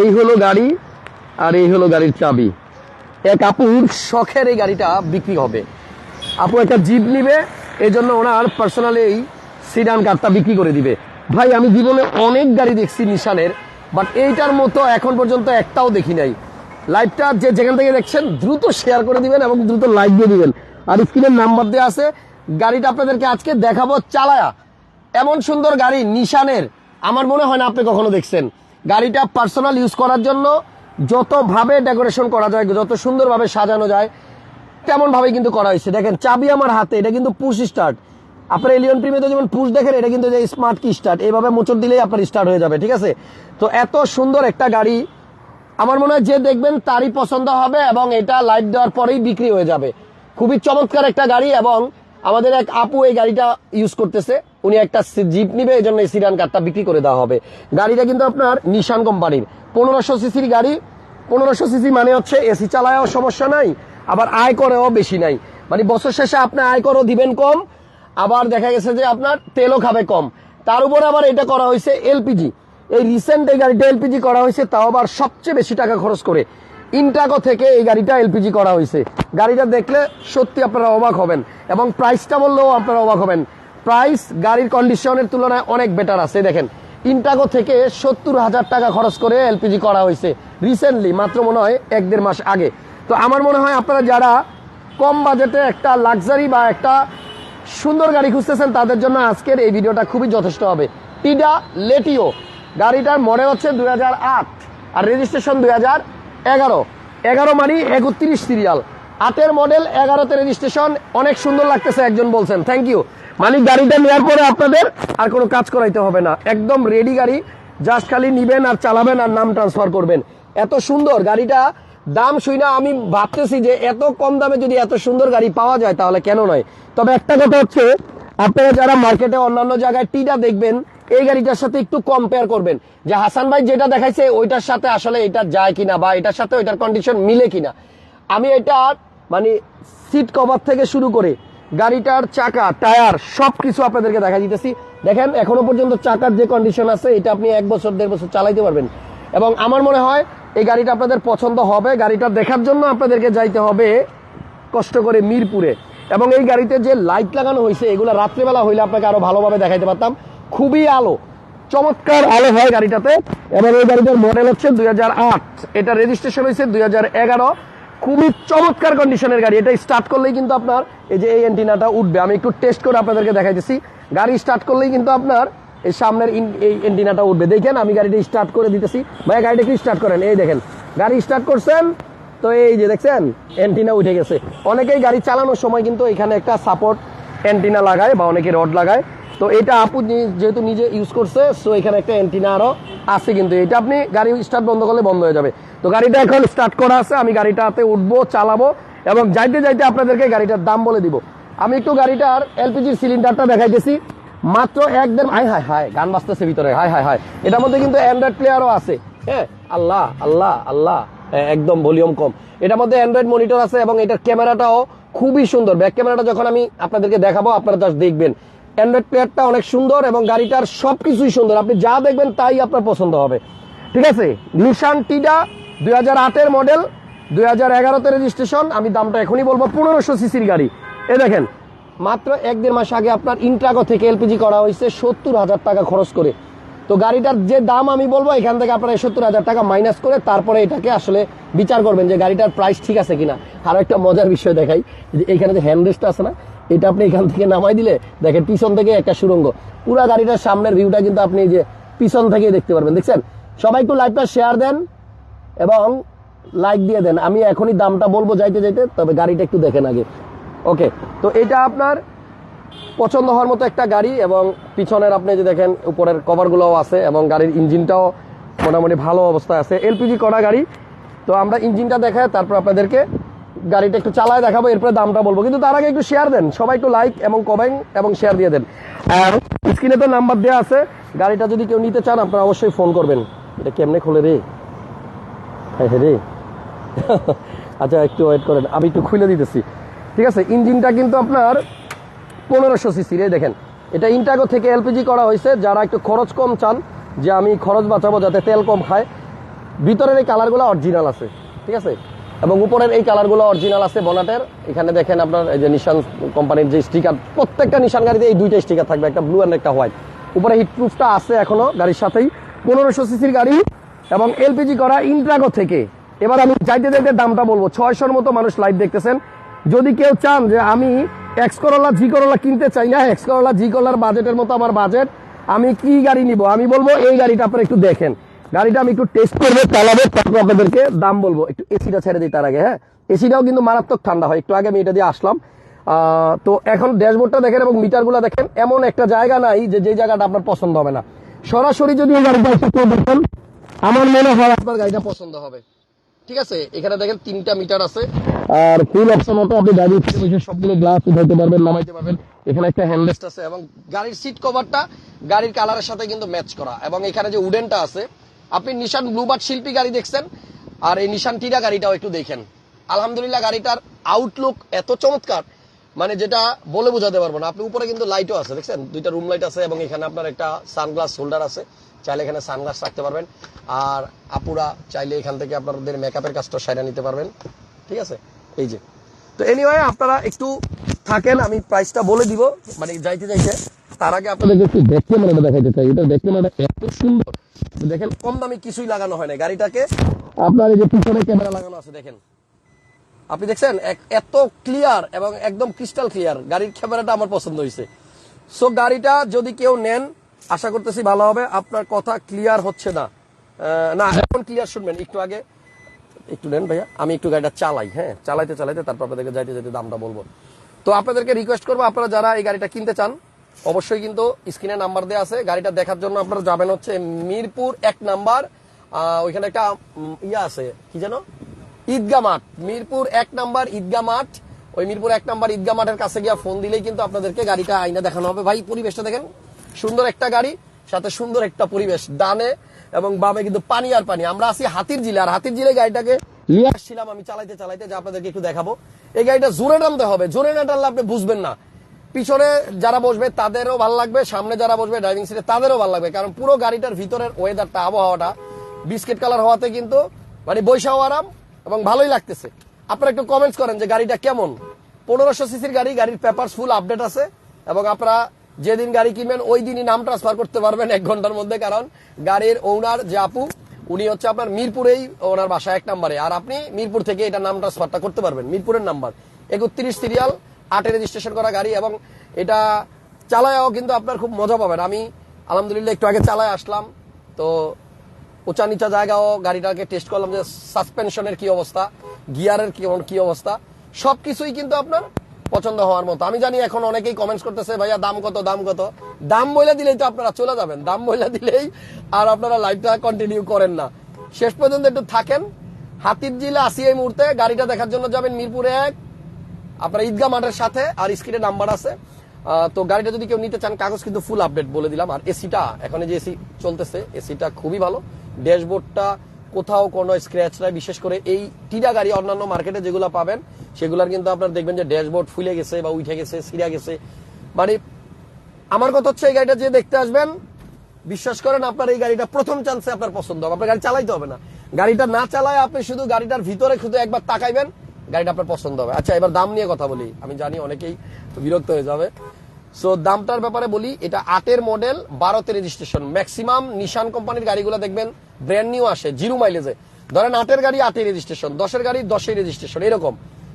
এই হলো গাড়ি আর এই হলো গাড়ির চাবি। এক আপুর শখের এই গাড়িটা বিক্রি হবে। আপু একটা জিপ নিবে এই জন্য ওনার পার্সোনালি এই সিডান কারটা বিক্রি করে দিবে। ভাই, আমি জীবনে অনেক গাড়ি দেখছি নিশানের বাট এইটার মতো এখন পর্যন্ত একটাও দেখি নাই। লাইভটা যে যেখান থেকে দেখছেন, দ্রুত শেয়ার করে দিবেন এবং দ্রুত লাইক দিয়ে দিবেন। আর স্ক্রিনের নাম্বার দেওয়া আছে। গাড়িটা আপনাদেরকে আজকে দেখাবো চালায়া। এমন সুন্দর গাড়ি নিশানের আমার মনে হয় না আপনি কখনো দেখছেন। গাড়িটা পার্সোনাল ইউজ করার জন্য যতভাবে ডেকোরেশন করা যায়, যত সুন্দরভাবে সাজানো যায় তেমন ভাবে কিন্তু করা হয়েছে। দেখেন, চাবি আমার হাতে, এটা কিন্তু পুশ স্টার্ট আপনার এলিয়ন প্রিমিয়াতে যেমন পুশ দেখেন, এটা কিন্তু যে স্মার্ট কি স্টার্ট এইভাবে মোচর দিলেই আপনার স্টার্ট হয়ে যাবে, ঠিক আছে? তো এত সুন্দর একটা গাড়ি, আমার মনে হয় যে দেখবেন তারই পছন্দ হবে এবং এটা লাইট দেওয়ার পরেই বিক্রি হয়ে যাবে। খুবই চমৎকার একটা গাড়ি এবং আমাদের এক আপু এই গাড়িটা ইউজ করতেছে। উনি একটা জিপ নিবে এই জন্য এই সিডান কারটা বিক্রি করে দেওয়া হবে। গাড়িটা কিন্তু আপনার নিশান কোম্পানির। পনেরোশো সিসির গাড়ি। পনেরোশো সিসি মানে হচ্ছে এসি চালায়ও সমস্যা নাই, আবার আয় করেও বেশি নাই। মানে বছর শেষে আপনি আয় করও দিবেন কম, আবার দেখা গেছে যে আপনার তেলও খাবে কম। তার উপরে আবার এটা করা হয়েছে এলপিজি। এই রিসেন্ট এই গাড়িটা এলপিজি করা হয়েছে, তাও আবার সবচেয়ে বেশি টাকা খরচ করে। ইন্টাগো থেকে এই গাড়িটা এলপিজি করা হয়েছে। গাড়িটা দেখলে সত্যি আপনারা অবাক হবেন, এবং প্রাইসটা বললেও আপনারা অবাক হবেন। প্রাইস গাড়ির কন্ডিশনের তুলনায় অনেক বেটার আছে। দেখেন ইন্টাগো থেকে সত্তর হাজার টাকা খরচ করে এলপিজি করা হয়েছে রিসেন্টলি মাত্র মনে হয় এক দেড় মাস আগে। তো আমার মনে হয় আপনারা যারা কম বাজেটে একটা লাক্সারি বা একটা সুন্দর গাড়ি খুঁজতেছেন, তাদের জন্য আজকের এই ভিডিওটা খুবই যথেষ্ট হবে। টিডা লেটিও গাড়িটার মডেল হচ্ছে দুই হাজার আট আর রেজিস্ট্রেশন দুই হাজার এগারো। এগারো মানে একত্রিশ সিরিয়াল আটের মডেল এগারোতে রেজিস্ট্রেশন অনেক সুন্দর লাগতেছে, একজন বলছেন। থ্যাংক ইউ মানে গাড়িটা নেওয়ার পরে আপনাদের আর কোনো কাজ করাইতে হবে না। একদম রেডি গাড়ি জাস্ট খালি নিবেন আর চালাবেন আর নাম ট্রান্সফার করবেন। এত সুন্দর গাড়িটা, দাম শুই না আমি ভাবতেছি যে এত কম দামে যদি এত সুন্দর গাড়ি পাওয়া যায় তাহলে কেন নয়? তবে একটা কথা হচ্ছে, আপনারা যারা মার্কেটে অন্যান্য জায়গায় টিটা দেখবেন, এই গাড়িটার সাথে একটু কম্পেয়ার করবেন। যে হাসান ভাই যেটা দেখাইছে, ওইটার সাথে আসলে এটা যায় কিনা বা এটার সাথে ওইটার কন্ডিশন মিলে কিনা। আমি এটা মানে সিট কভার থেকে শুরু করে গাড়িটার চাকা, টায়ার, সবকিছু আপনাদেরকে দেখা দিতেছি। দেখেন, এখনও পর্যন্ত চাকার যে কন্ডিশন আছে, এটা আপনি এক বছর, দেড় বছর চালাইতে পারবেন। এবং আমার মনে হয়, এই গাড়িটা আপনাদের পছন্দ হবে। গাড়িটা দেখার জন্য আপনাদেরকে যাইতে হবে কষ্ট করে মিরপুরে। এবং এই গাড়িতে যে লাইট লাগানো হয়েছে এগুলো রাত্রেবেলা হইলে আপনাকে আরও ভালোভাবে দেখাইতে পারতাম। খুবই আলো, চমৎকার আলো হয় গাড়িটাতে। এবং এই গাড়িটার মডেল হচ্ছে দুই হাজার আট। এটা রেজিস্ট্রেশন হয়েছে দুই হাজার এগারো। খুবই চমৎকার কন্ডিশনের গাড়ি। এটা স্টার্ট করলেই কিন্তু আপনার এই যে এই অ্যান্টিনাটা উঠবে। আমি একটু টেস্ট করে আপনাদেরকে দেখাইতেছি। গাড়ি স্টার্ট করলেই কিন্তু আপনার এই সামনের এই অ্যান্টিনাটা উঠবে। দেখেন, আমি গাড়িটা স্টার্ট করে দিতেছি। ভাই গাড়িটা কি স্টার্ট করেন? এই দেখেন, গাড়ি স্টার্ট করছেন, তো এই যে দেখছেন অ্যান্টিনা উঠে গেছে। অনেকেই গাড়ি চালানোর সময় কিন্তু এখানে একটা সাপোর্ট অ্যান্টিনা লাগায় বা অনেকে রড লাগায়। তো এটা আপু যেহেতু নিজে ইউজ করছে সো এখানে একটা অ্যান্টিনা আরও আছে কিন্তু এটা আপনি গাড়ি স্টার্ট বন্ধ করলে বন্ধ হয়ে যাবে। তো গাড়িটা এখন স্টার্ট করা আছে, আমি গাড়িটাতে উঠবো, চালাবো এবং যাইতে যাইতে আপনাদেরকে গাড়িটার দাম বলে দিব। আমি একটু গাড়িটার এলপিজির সিলিন্ডারটা দেখাইতেছি, মাত্র এক দেড় হাই হাই হাই গান বাজতেছে ভিতরে হাই হাই হাই এটার মধ্যে কিন্তু অ্যান্ড্রয়েড প্লেয়ারও আছে হ্যাঁ? আল্লাহ আল্লাহ আল্লাহ একদম ভলিউম কম। এটার মধ্যে অ্যান্ড্রয়েড মনিটর আছে এবং এটার ক্যামেরাটাও খুবই সুন্দর। ব্যাক ক্যামেরাটা যখন আমি আপনাদেরকে দেখাবো, আপনারা জাস্ট দেখবেন। অ্যান্ড্রয়েড প্লেয়ারটা অনেক সুন্দর এবং গাড়িটার সবকিছুই সুন্দর। আপনি যা দেখবেন তাই আপনার পছন্দ হবে। ঠিক আছে? নিশান টিডা দুই হাজার আটের মডেল দুই হাজার এগারোতে রেজিস্ট্রেশন আমি দামটা এখনই বলব, পনেরোশো সিসির গাড়ি। এ দেখেন, মাত্র এক দেড় মাস আগে আপনার ইন্ট্রাগো থেকে এলপিজি করা হয়েছে সত্তর হাজার টাকা খরচ করে। তো গাড়িটার যে দাম আমি বলব, এখান থেকে আপনারা সত্তর হাজার টাকা মাইনাস করে তারপরে এটাকে আসলে বিচার করবেন যে গাড়িটার প্রাইস ঠিক আছে কিনা। আরও একটা মজার বিষয় দেখাই, যে এখানে যে হ্যান্ডরেস্টটা আছে না এটা আপনি এখান থেকে নামাই দিলে, দেখেন পিছন থেকে একটা সুরঙ্গ। পুরো গাড়িটার সামনের ভিউটা কিন্তু আপনি যে পিছন থেকে দেখতে পারবেন, দেখছেন? সবাই একটু লাইভটা শেয়ার দেন এবং লাইক দিয়ে দেন। আমি এখনই দামটা বলব যাইতে যাইতে, তবে গাড়িটা একটু দেখেন আগে। ওকে তো এটা আপনার পছন্দ হওয়ার মতো একটা গাড়ি এবং পিছনের আপনি যে দেখেন, উপরের কভারগুলোও আছে এবং গাড়ির ইঞ্জিনটাও মোটামুটি ভালো অবস্থায় আছে। এলপিজি করা গাড়ি। তো আমরা ইঞ্জিনটা দেখাই, তারপর আপনাদেরকে গাড়িটা একটু চালায় দেখাবো, এরপরে দামটা বলব। কিন্তু তার আগে একটু শেয়ার দেন, সবাই একটু লাইক এবং কমেন্ট এবং শেয়ার দিয়ে দেন। আর স্ক্রিনে তো নাম্বার দেওয়া আছে, গাড়িটা যদি কেউ নিতে চান, আপনারা অবশ্যই ফোন করবেন। এটা কেমনে খোলে রে? হ্যাঁ রে। আচ্ছা একটু ওয়েট করেন, আমি একটু খুলে দিতেছি। ঠিক আছে, ইঞ্জিনটা কিন্তু আপনার পনেরোশো সিসির এই দেখেন। এটা ইন্টাগো থেকে এলপিজি করা হয়েছে, যারা একটু খরচ কম চান, যে আমি খরচ বাঁচাবো যাতে তেল কম খায়। ভিতরের এই কালারগুলো অরিজিনাল আছে, ঠিক আছে? এবং উপরের এই কালারগুলো অরিজিনাল আছে বনাটের। এখানে দেখেন আপনার এই যে নিশান কোম্পানির যে স্টিকার প্রত্যেকটা নিশান গাড়িতে এই দুইটা স্টিকার থাকবে, একটা ব্লু অ্যান্ড একটা হোয়াইট উপরে হিট প্রুফটা আছে এখনও গাড়ির সাথেই। পনেরোশো সিসির গাড়ি এবং এলপিজি করা ইন্ট্রাগো থেকে। এবার আমি যাইতে যাইতে দামটা বলব। ছয়শোর মতো মানুষ লাইভ দেখতেছেন। যদি কেউ চান যে আমি এক্স করোলা জি করোলা কিনতে চাই না এক্স করোলা জি করোলার বাজেটের মতো আমার বাজেট আমি কি গাড়ি নিব? আমি বলব এই গাড়িটা আপনারা একটু দেখেন। গাড়িটা আমি একটু টেস্ট করব, চালাবো, তারপর আপনাদেরকে দাম বলব। একটু এসিটা ছেড়ে দিই তার আগে হ্যাঁ? এসিটাও কিন্তু মারাত্মক ঠান্ডা হয়। একটু আগে আমি এটা দিয়ে আসলাম। তো এখন ড্যাশবোর্ডটা দেখেন এবং মিটারগুলো দেখেন, এমন একটা জায়গা নাই যে যে জায়গাটা আপনার পছন্দ হবে না। সরাসরি যদি গাড়িটা দেখেন, আমার মনে হয় আপনার গাড়িটা পছন্দ হবে। ঠিক আছে? এখানে দেখেন তিনটা মিটার আছে। আর ফুল অপশন মতো আপনি গাড়ি সবগুলো গ্লাস উঠাইতে পারবেন, নামাইতে পারবেন। এখানে একটা হ্যান্ডলেস্ট আছে এবং গাড়ির সিট কভারটা গাড়ির কালারের সাথে কিন্তু ম্যাচ করা। এবং এখানে যে উডেনটা আছে আপনি নিশান ব্লুবার্ড শিল্পী গাড়ি দেখছেন, আর এই নিশান টিরা গাড়িটাও একটু দেখেন। আলহামদুলিল্লাহ, গাড়িটার আউটলুক এত চমৎকার মানে যেটা বলে বোঝাতে পারব না। আপনি উপরে কিন্তু লাইটও আছে, দেখছেন? দুইটা রুম লাইট আছে এবং এখানে আপনার একটা সানগ্লাস হোল্ডার আছে। চাইলে এখানে সানগ্লাস রাখতে পারবেন। আর আপুরা চাইলে এখান থেকে আপনাদের মেকআপের কাজটা সাইডা নিতে পারবেন। ঠিক আছে? এই যে। তো এনিওয়ে আপনারা একটু থাকেন, আমি প্রাইসটা বলে দিব। মানে যাইতে যাইতে, তার আগে আপনাদের একটু দেখতে মানে দেখাইতে চাই। এটা দেখতে মানে এত সুন্দর। দেখেন কম দামি কিছুই লাগানো হয় না। গাড়িটাকে আপনার এই যে পিছনে ক্যামেরা লাগানো আছে দেখেন। আপনি দেখছেন? এত ক্লিয়ার এবং একদম ক্রিস্টাল ক্লিয়ার গাড়ির ক্যামেরাটা আমার পছন্দ হয়েছে। সো গাড়িটা যদি কেউ নেন আশা করতেছি ভালো হবে। আপনার কথা ক্লিয়ার হচ্ছে না। না এখন ক্লিয়ার শুনবেন। একটু আগে একটু নেন ভাইয়া। আমি একটু গাড়িটা চালাই হ্যাঁ? চালাইতে চালাইতে তারপর আপনাদেরকে যাইতে যাইতে দামটা বলব। তো আপনাদেরকে রিকোয়েস্ট করব আপনারা যারা এই গাড়িটা কিনতে চান অবশ্যই কিন্তু স্ক্রিনে নাম্বার দেওয়া আছে। গাড়িটা দেখার জন্য আপনারা যাবেন হচ্ছে মিরপুর এক নাম্বার। ওইখানে একটা ইয়া আছে, কি যেন? ঈদগা মাঠ। মিরপুর এক নাম্বার ঈদগা মাঠ। ওই মিরপুর এক নাম্বার ঈদগা মাঠের কাছে গিয়ে ফোন দিলেই কিন্তু আপনাদেরকে গাড়িটা আইনা দেখানো হবে। ভাই, পরিবেশটা দেখেন। সুন্দর একটা গাড়ি, সাথে সুন্দর একটা পরিবেশ, ডানে এবং বামে কিন্তু পানি আর পানি। আমরা আছি হাতির জিলে আর হাতির জিলে গাড়িটাকে নিয়ে আসছিলাম আমি চালাইতে চালাইতে, যে আপনাদেরকে একটু দেখাবো। এই গাড়িটা জোরে নামতে হবে। জোরে না টানলে আপনি বুঝবেন না। পিছনে যারা বসবে তাদেরও ভালো লাগবে, সামনে যারা বসবে ড্রাইভিং সিটে তাদেরও ভালো লাগবে। কারণ পুরো গাড়িটার ভিতরের ওয়েদারটা আবহাওয়াটা বিস্কিট কালার হওয়াতে কিন্তু মানে বৈশাও আরাম এবং ভালোই লাগতেছে। আপনারা একটু কমেন্টস করেন যে গাড়িটা কেমন। পনেরোশো সিসির গাড়ি, গাড়ির পেপার ফুল আপডেট আছে এবং আপনারা যেদিন গাড়ি কিনবেন, ওই দিনই নাম ট্রান্সফার করতে পারবেন এক ঘণ্টার মধ্যে। কারণ গাড়ির ওনার যে আপু, উনি হচ্ছে আপনার মিরপুরেই ওনার বাসা এক নাম্বারে। আর আপনি মিরপুর থেকে এটা নাম ট্রান্সফারটা করতে পারবেন। মিরপুরের নাম্বার একত্রিশ সিরিয়াল আটে রেজিস্ট্রেশন করা গাড়ি এবং এটা চালায়াও কিন্তু আপনার খুব মজা পাবেন। আমি আলহামদুলিল্লাহ একটু আগে চালায় আসলাম, তো উঁচা নিচা জায়গাও গাড়িটাকে টেস্ট করলাম যে সাসপেনশনের কি অবস্থা গিয়ারের কি অবস্থা, সবকিছুই কিন্তু আপনার পছন্দ হওয়ার মতো। আমি জানি এখন অনেকেই কমেন্টস করতেছে, ভাইয়া, দাম কত দাম কত? দাম বলে দিলেই তো আপনারা চলে যাবেন, দাম বলে দিলেই আর আপনারা লাইফটা কন্টিনিউ করেন না। শেষ পর্যন্ত একটু থাকেন হাতির জিলে আসি এই মুহূর্তে, গাড়িটা দেখার জন্য যাবেন মিরপুরে এক আপনার ঈদগা মাঠের সাথে আর স্ক্রিনে নাম্বার আছে। তো গাড়িটা যদি কেউ নিতে চান, কাগজ কিন্তু ফুল আপডেট বলে দিলাম। আর এসিটা এখন যে এসি চলতেছে এসিটা খুবই ভালো। ড্যাশবোর্ডটা কোথাও কোনো স্ক্র্যাচ নাই। বিশেষ করে এই টিডা গাড়ি, অন্যান্য মার্কেটে যেগুলো পাবেন, সেগুলোর কিন্তু আপনার দেখবেন যে ড্যাশবোর্ড ফুলে গেছে বা উঠে গেছে সিরা গেছে। মানে আমার কথা হচ্ছে, এই গাড়িটা যে দেখতে আসবেন, বিশ্বাস করেন, আপনার এই গাড়িটা প্রথম চান্সে আপনার পছন্দ হবে। আপনার গাড়ি চালাইতে হবে না। গাড়িটা না চালায় আপনি শুধু গাড়িটার ভিতরে শুধু একবার তাকাইবেন গাড়িটা আপনার পছন্দ হবে। আচ্ছা এবার দাম নিয়ে কথা বলি। আমি জানি অনেকেই বিরক্ত হয়ে যাবে। সো দামটার ব্যাপারে বলি, এটা আটের মডেল বারোতে রেজিস্ট্রেশন ম্যাক্সিমাম নিশান কোম্পানির গাড়িগুলো দেখবেন ব্র্যান্ড নিউ আসে, জিরো মাইলেজে ধরেন আটের গাড়ি আটই রেজিস্ট্রেশন দশের গাড়ি দশই রেজিস্ট্রেশন এরকম।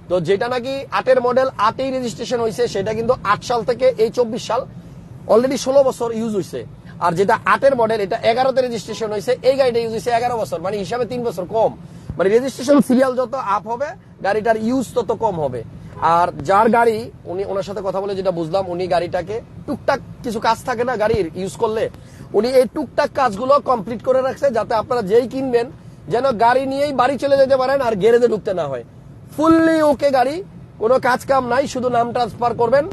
তো যেটা নাকি আটের মডেল আটই রেজিস্ট্রেশন হয়েছে সেটা কিন্তু আট সাল থেকে এই চব্বিশ সাল অলরেডি ষোলো বছর ইউজ হয়েছে আর যেটা আটের মডেল এটা এগারোতে রেজিস্ট্রেশন হয়েছে এই গাড়িটা ইউজ হয়েছে এগারো বছর মানে হিসাবে তিন বছর কম। মানে রেজিস্ট্রেশন সিরিয়াল যত আপ হবে, গাড়িটার ইউজ তত কম হবে। আর যার গাড়ি, উনি ওনার সাথে কথা বলে যেটা বুঝলাম, উনি গাড়িটাকে টুকটাক কিছু কাজ থাকে না গাড়ির ইউজ করলে, উনি এই টুকটাক কাজগুলো কমপ্লিট করে রাখছে যাতে আপনারা যেই কিনবেন, যেন গাড়ি নিয়েই বাড়ি চলে যেতে পারেন আর গ্যারেজে ঢুকতে না হয়। ফুললি ওকে গাড়ি, কোনো কাজ কাম নাই, শুধু নাম ট্রান্সফার করবেন।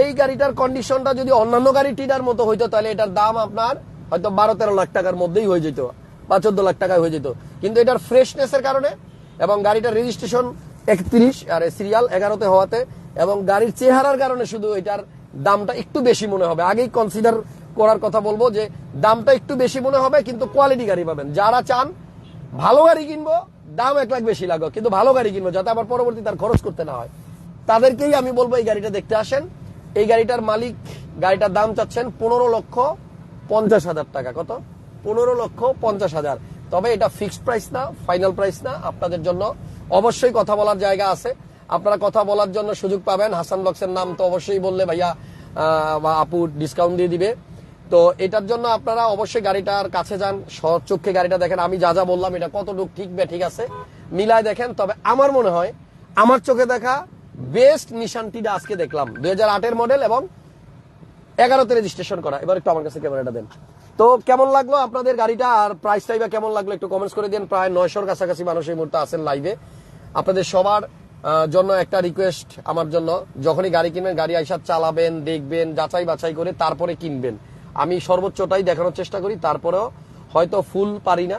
এই গাড়িটার কন্ডিশনটা যদি অন্যান্য গাড়ি টিডার মতো হইতো, তাহলে এটার দাম আপনার হয়তো বারো তেরো লাখ টাকার মধ্যেই হয়ে যেত। বা চোদ্দ লাখ টাকায় হয়ে যেত। কিন্তু এটার ফ্রেশনেসের কারণে এবং গাড়িটার রেজিস্ট্রেশন একত্রিশ আর সিরিয়াল এগারোতে হওয়াতে এবং গাড়ির চেহারার কারণে শুধু এটার দামটা একটু বেশি মনে হবে। আগেই কনসিডার করার কথা বলব যে দামটা একটু বেশি মনে হবে, কিন্তু কোয়ালিটি গাড়ি পাবেন। যারা চান ভালো গাড়ি কিনবো, দাম এক লাখ বেশি লাগবে, কিন্তু ভালো গাড়ি কিনবো, যাতে আবার পরবর্তী তার খরচ করতে না হয়। তাদেরকেই আমি বলব এই গাড়িটা দেখতে আসেন। এই গাড়িটার মালিক, গাড়িটার দাম চাচ্ছেন পনেরো লক্ষ পঞ্চাশ হাজার টাকা। কত? পনেরো লক্ষ পঞ্চাশ হাজার। তবে এটা ফিক্সড প্রাইস না ফাইনাল প্রাইস না, আপনাদের জন্য অবশ্যই কথা বলার জায়গা আছে। আপনারা কথা বলার জন্য সুযোগ পাবেন। হাসান বক্সের নাম তো অবশ্যই বললে ভাইয়া বা আপু ডিসকাউন্ট দিয়ে দিবে। তো এটার জন্য আপনারা অবশ্যই গাড়িটার কাছে যান চোখে গাড়িটা দেখেন। আমি যা যা বললাম, এটা কতটুকু ঠিক বে ঠিক আছে। মিলায় দেখেন, তবে আমার মনে হয়, আমার চোখে দেখা বেস্ট নিশানটিটা আজকে দেখলাম। দুই হাজার মডেল এবং এগারোতে রেজিস্ট্রেশন করা। এবার একটু আমার কাছে ক্যামেরাটা দেন। তো কেমন লাগল আপনাদের গাড়িটা? আর প্রাইসটাই বা কেমন লাগল একটু কমেন্টস করে দিন। প্রায় নয়শোর কাছাকাছি মানুষ এই মুহূর্তে আছেন লাইভে আপনাদের সবার জন্য একটা রিকোয়েস্ট আমার জন্য। যখনই গাড়ি কিনবেন, গাড়ি আইসা চালাবেন, দেখবেন, যাচাই বাছাই করে তারপরে কিনবেন। আমি সর্বোচ্চটাই দেখানোর চেষ্টা করি, তারপরেও হয়তো ফুল পারি না।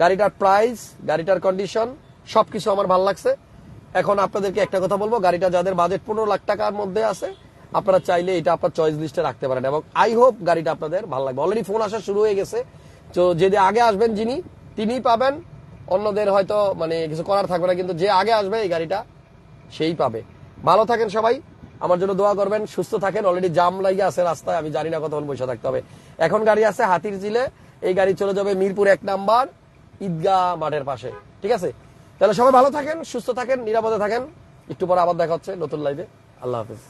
গাড়িটার প্রাইস গাড়িটার কন্ডিশন সবকিছু আমার ভালো লাগছে। এখন আপনাদেরকে একটা কথা বলব, গাড়িটা যাদের বাজেট পনেরো লাখ টাকার মধ্যে আছে আপনারা চাইলে এটা আপনার চয়েস লিস্টে রাখতে পারেন এবং আই হোপ গাড়িটা আপনাদের ভালো লাগবে। অলরেডি ফোন আসা শুরু হয়ে গেছে। তো যদি আগে আসবেন যিনি, তিনিই পাবেন। অন্যদের হয়তো মানে কিছু করার থাকবে না, কিন্তু যে আগে আসবে এই গাড়িটা, সেই পাবে। ভালো থাকেন সবাই। আমার জন্য দোয়া করবেন। সুস্থ থাকেন। অলরেডি জাম লাগিয়ে আছে রাস্তায়। আমি জানি না কতক্ষণ বসে থাকতে হবে। এখন গাড়ি আছে হাতির জিলে এই গাড়ি চলে যাবে মিরপুর এক নাম্বার, ঈদগাহ মাঠের পাশে। ঠিক আছে? তাহলে সবাই ভালো থাকেন, সুস্থ থাকেন, নিরাপদে থাকেন। একটু পরে আবার দেখা হচ্ছে নতুন লাইভে আল্লাহ হাফিজ।